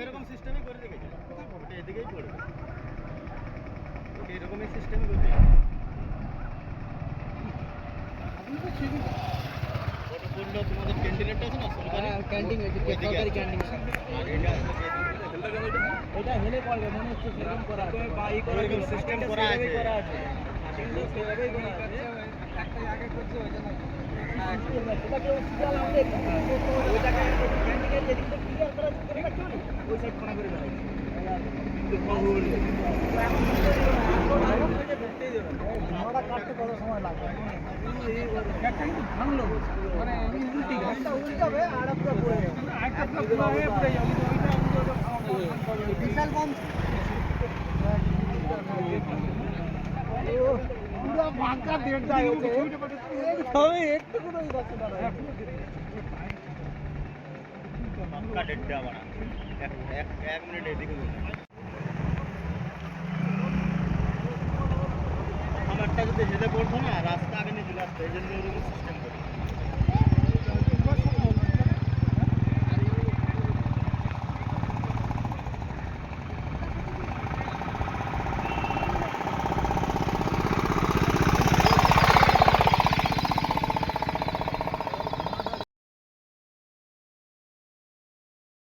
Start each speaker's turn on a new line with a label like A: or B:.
A: এরকম সিস্টেমই করে রেখেছে। ওটা এদিকেই পড়বে ওটা এরকমই সিস্টেমই করে রেখেছে। ওটা পড়ল তোমাদের ক্যান্টিনেরটা আছে না সরকারি?
B: হ্যাঁ, ক্যান্টিন আছে,
A: ওইদিকে
B: সরকারি
A: আছে। আর এটা
B: এটা হেলে পড়বে মনে হচ্ছে সেরকম করা আছে।
A: ওইরকম সিস্টেম করা আছে।
B: করা আছে। সেভাবেই করা আছে। একটা আগে করছে ওই জন্য। সেটা কেউ সিরিয়াল আমাদের ওইটাকে ক্যান্টিনের যেদিকটা ক্লিয়ার করা আছে চলে ওই সাইড কোনা করে ওইটা বিশাল কম পুরো। বাঁকা দেড় দাগ একটু কোনো
A: পাক্কা ডেটটা বাড়া এক এক মিনিট এদিকে। আমারটা যদি যেতে পড়তো না রাস্তা আগে